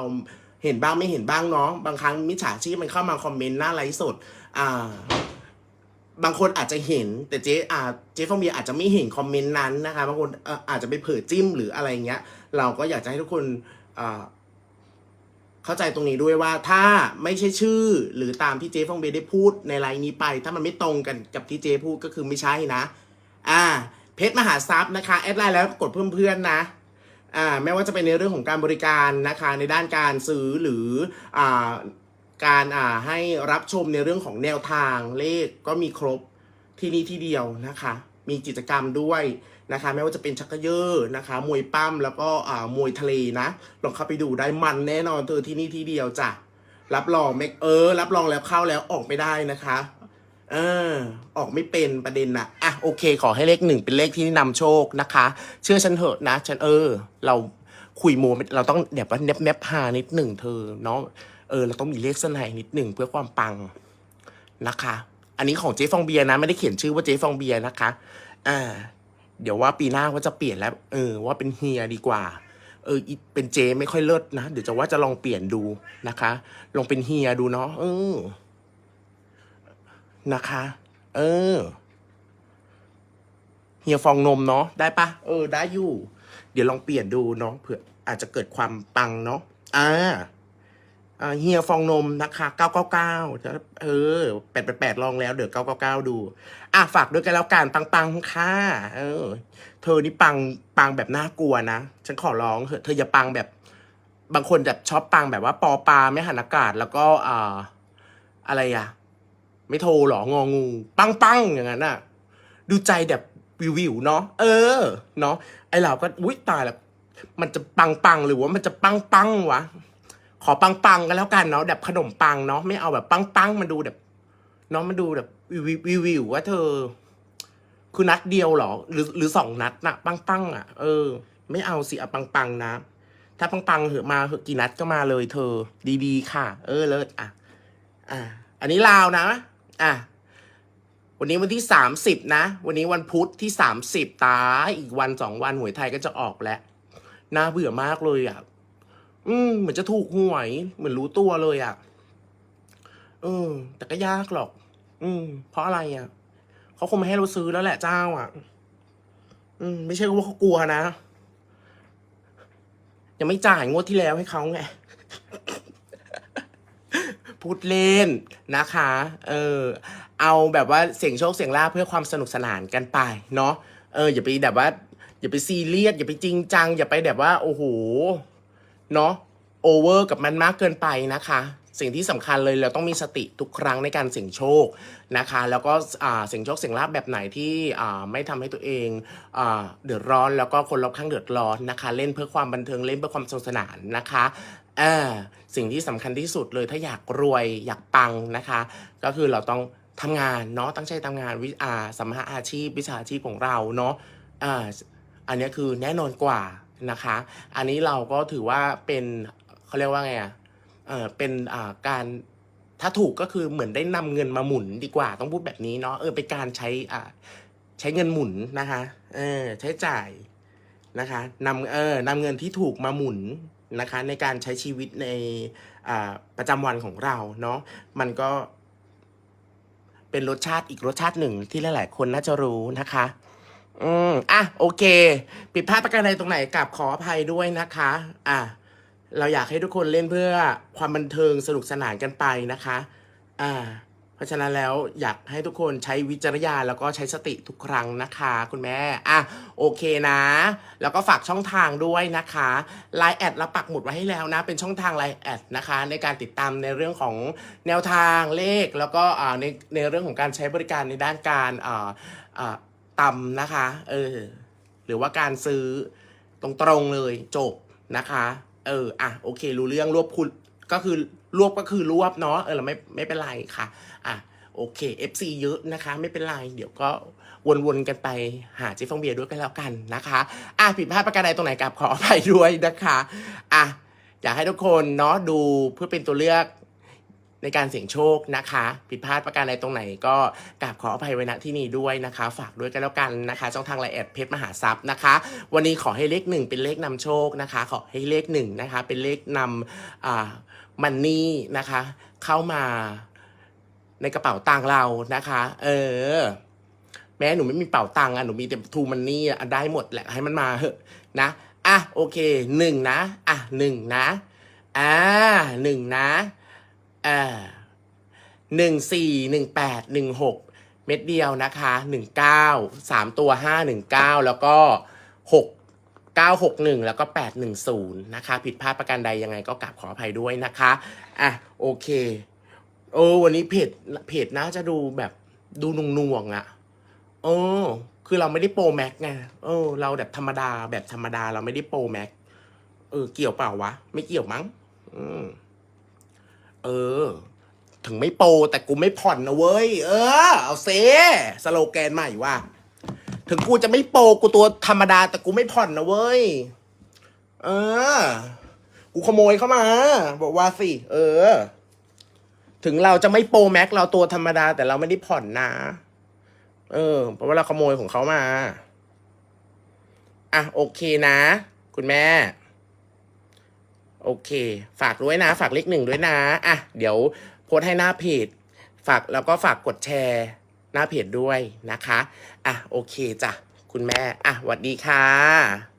เราเห็นบ้างไม่เห็นบ้างเนาะบางครั้งมิจฉาชีพมันเข้ามาคอมเมนต์หน้าไลฟ์สดอ่าบางคนอาจจะเห็น แต่เจ๊อ่าเจ๊ฟองเบียอาจจะไม่เห็นคอมเมนต์นั้นนะคะบางคนอาจจะไปเผลอจิ้มหรืออะไรเงี้ย เราก็อยากจะให้ทุกคนอ่าเข้าใจตรงนี้ด้วยว่าถ้าไม่ใช่ชื่อหรือตามที่เจ๊ฟองเบียได้พูดในไลน์นี้ไป ถ้ามันไม่ตรงกันกับที่เจ๊พูดก็คือไม่ใช่นะ อ่า เพชรมหาทรัพย์นะคะแอดไลน์แล้วกดเพิ่มเพื่อนนะ อ่าไม่ว่าจะเป็นในเรื่องของการบริการนะคะในด้านการซื้อหรืออ่าการอ่าให้รับชมในเรื่องของแนวทางเลขก็มีครบที่นี่ที่เดียวนะคะ มีกิจกรรมด้วยนะคะ ไม่ว่าจะเป็นชักเกยอร์นะคะ มวยปั้มแล้วก็อ่ามวยทะเลนะลองเข้าไปดูได้มันแน่นอนเธอที่นี่ที่เดียวจ้ะรับรองไม่เออ รับรองแล้วเข้าแล้วออกไม่ได้นะคะ เออ ออกไม่เป็นประเด็นนะอะโอเค ขอให้เลขหนึ่งเป็นเลขที่นำโชคนะคะ เชื่อฉันเถอะนะ ฉันเออ เราคุยโมเราต้องแบบว่าเน็บเน็บหานิดหนึ่งเธอเนาะเออเราต้องมีเลขเส้นไหนิดหนึ่งเพื่อความปังนะคะ อันนี้ของเจ๊ฟองเบียร์นะ ไม่ได้เขียนชื่อว่าเจ๊ฟองเบียร์นะคะ อ่า เดี๋ยวว่าปีหน้าว่าจะเปลี่ยนแล้วเออ ว่าเป็นเฮียดีกว่า เออเป็นเจไม่ค่อยเลิศนะเดี๋ยวจะว่าจะลองเปลี่ยนดูนะคะ ลองเป็นเฮียดูเนาะเออ นะคะ เออ เฮียฟองนมเนาะได้ปะเออ ได้อยู่ เดี๋ยวลองเปลี่ยนดูเนาะเผื่ออาจจะเกิดความปังเนาะอ่าอ่าเฮียฟองนมนะคะเก้าเก้าเก้าเออแปดแปดแปดลองแล้วเดี๋ยวเก้าเก้าเก้าดู อะ ฝากด้วยกันแล้วกันปังปังๆ ค่ะ เออ เธอนี่ปัง ปังแบบน่ากลัวนะ ฉันขอร้องเธออย่าปังแบบ บางคนแบบชอบปังแบบว่าปอปลาไม่หันอากาศ แล้วก็อ่าอะไรอะ ไม่โทรหรององู ปังปังอย่างนั้นน่ะดูใจแบบวิววิวๆเนาะเออเนาะไอเราก็อุ้ยตายแล้วมันจะปังปังหรือว่ามันจะปังปังวะ ขอปังปังกันแล้วกันเนาะแบบขนมปังเนาะไม่เอาแบบปังปังมันดูแบบเนาะมันดูแบบวิววิววิวว่าเธอ คือนัดเดียวหรอ หรือหรือสองนัดนะปังปังอะเออ ไม่เอาสิเอาปังปังนะถ้าปังปังเหอะมาเหอะกี่นัดก็มาเลย เธอ ดีๆค่ะ เออเลิศอะอะอันนี้ลาวนะ อะวันนี้วันที่สามสิบนะ วันนี้วันพุธที่สามสิบตายอีกวันสองวันหวยไทยก็จะออกแล้วน่าเบื่อมากเลยอะ อืมเหมือนจะถูกหวย เหมือนรู้ตัวเลยอะ เออ แต่ก็ยากหรอก อืม เพราะอะไรอะเขาคงไม่ให้เราซื้อแล้วแหละเจ้าอะ อืม ไม่ใช่ว่าเขากลัวนะ ยังไม่จ่ายงวดที่แล้วให้เขาไง พูดเล่นนะคะ เออ เอาแบบว่าเสียงโชคเสียงลาเพื่อความสนุกสนานกันไปเนาะ เออ อย่าไปแบบว่า อย่าไปซีเรียสอย่าไปจริงจัง อย่าไปแบบว่าโอ้โห เนาะโอเวอร์กับมันมากเกินไปนะคะ สิ่งที่สำคัญเลยเราต้องมีสติทุกครั้งในการเสี่ยงโชคนะคะ แล้วก็เสี่ยงโชคเสี่ยงลาภแบบไหนที่ไม่ทำให้ตัวเองอเดือดร้อนแล้วก็คนรอบข้างเดือดร้อนนะคะ เล่นเพื่อความบันเทิงเล่นเพื่อความสนุกสนานนะคะ อ่าสิ่งที่สำคัญที่สุดเลยถ้าอยากรวยอยากปังนะคะ ก็คือเราต้องทำงานเนาะตั้งใจทำงานวิอาสมหาอาชีพ วิชาชีพของเราเนาะอ่าอันนี้คือแน่นอนกว่านะคะ อันนี้เราก็ถือว่าเป็นเขาเรียกว่าไงอะเออเป็นอ่าการถ้าถูกก็คือเหมือนได้นำเงินมาหมุนดีกว่าต้องพูดแบบนี้เนาะเออเป็นการใช้อ่าใช้เงินหมุนนะคะเออใช้จ่ายนะคะนำเออนำเงินที่ถูกมาหมุน นะคะในการใช้ชีวิตในประจำวันของเราเนาะมันก็เป็นรสชาติอีกรสชาติหนึ่งที่หลาย ๆ คนน่าจะรู้นะคะ อืมอะโอเค ผิดพลาดประการใดตรงไหนกลับขออภัยด้วยนะคะ อะเราอยากให้ทุกคนเล่นเพื่อความบันเทิงสนุกสนานกันไปนะคะ อ่า ราะฉะนั้นแล้วอยากให้ทุกคนใช้วิจารณญาณแล้วก็ใช้สติทุกครั้งนะคะ คุณแม่อะโอเคนะ แล้วก็ฝากช่องทางด้วยนะคะ Line แอดเราปักหมุดไว้ให้แล้วนะ เป็นช่องทาง Line แอดนะคะ ในการติดตามในเรื่องของแนวทางเลข แล้วก็ในในเรื่องของการใช้บริการในด้านการอ่าอ่าตำนะคะเออหรือว่าการซื้อตรงๆเลยจบนะคะเอออะโอเค รู้เรื่องรวบคุณ ก็คือรวบก็คือรวบเนาะเออเราไม่ไม่เป็นไรค่ะอะโอเค FC เยอะนะคะ ไม่เป็นไร เดี๋ยวก็วนๆกันไปหาเจ๊ฟองเบียร์ด้วยกันแล้วกันนะคะ อะผิดพลาดประการใดตรงไหนกับขออภัยด้วยนะคะอะอยากให้ทุกคนเนาะดูเพื่อเป็นตัวเลือกในการเสี่ยงโชคนะคะ ผิดพลาดประการใดตรงไหนก็กราบขออภัยไว้ณที่นี้ด้วยนะคะ ฝากด้วยกันแล้วกันนะคะช่องทางไลน์แอดเพชรมหาทรัพย์นะคะ วันนี้ขอให้เลขหนึ่งเป็นเลขนำโชคนะคะ ขอให้เลขหนึ่งนะคะ เป็นเลขนำอ่า มันนี่นะคะ เข้ามาในกระเป๋าตังเรานะคะ เออ แม้หนูไม่มีเป๋าตังค์อะหนูมีแต่ทูมันนี่อะได้หมดแหละให้มันมาเหอะนะอะโอเคหนึ่งนะอะหนึ่งนะอ่าหนึ่งนะอ่าหนึ่งสี่หนึ่งแปดหนึ่งหกเม็ดเดียวนะคะหนึ่งเก้าสามตัวห้าหนึ่งเก้าแล้วก็หก เก้าหกหนึ่งแล้วก็แปดหนึ่งศูนย์นะคะ ผิดพลาดประการใดยังไงก็กราบขออภัยด้วยนะคะ อะ โอเค โอ้วันนี้เพจเพจน่าจะดูแบบดูนุ่งๆอะเออคือเราไม่ได้โปรแม็กไงเออ เราแบบธรรมดาแบบธรรมดาเราไม่ได้โปรแม็กเออ เกี่ยวเปล่าวะ ไม่เกี่ยวมั้ง อืม เออ ถึงไม่โปรแต่กูไม่ผ่อนนะเว้ย เออ เอาเซสโลแกนใหม่ว่า ถึงกูจะไม่โปรกูตัวธรรมดาแต่กูไม่ผ่อนนะเว้ย เออ กูขโมยเข้ามา บอกว่าสิ เออ ถึงเราจะไม่โปรแม็กเราตัวธรรมดา แต่เราไม่ได้ผ่อนนะ เออ เพราะว่าเราขโมยของเขามา อะ โอเคนะ คุณแม่ โอเค ฝากด้วยนะ ฝากเลขหนึ่งด้วยนะ อะ เดี๋ยวโพสให้หน้าเพจ ฝากแล้วก็ฝากกดแชร์ หน้าเพจด้วยนะคะ อะโอเคจ้ะคุณแม่ อะสวัสดีค่ะ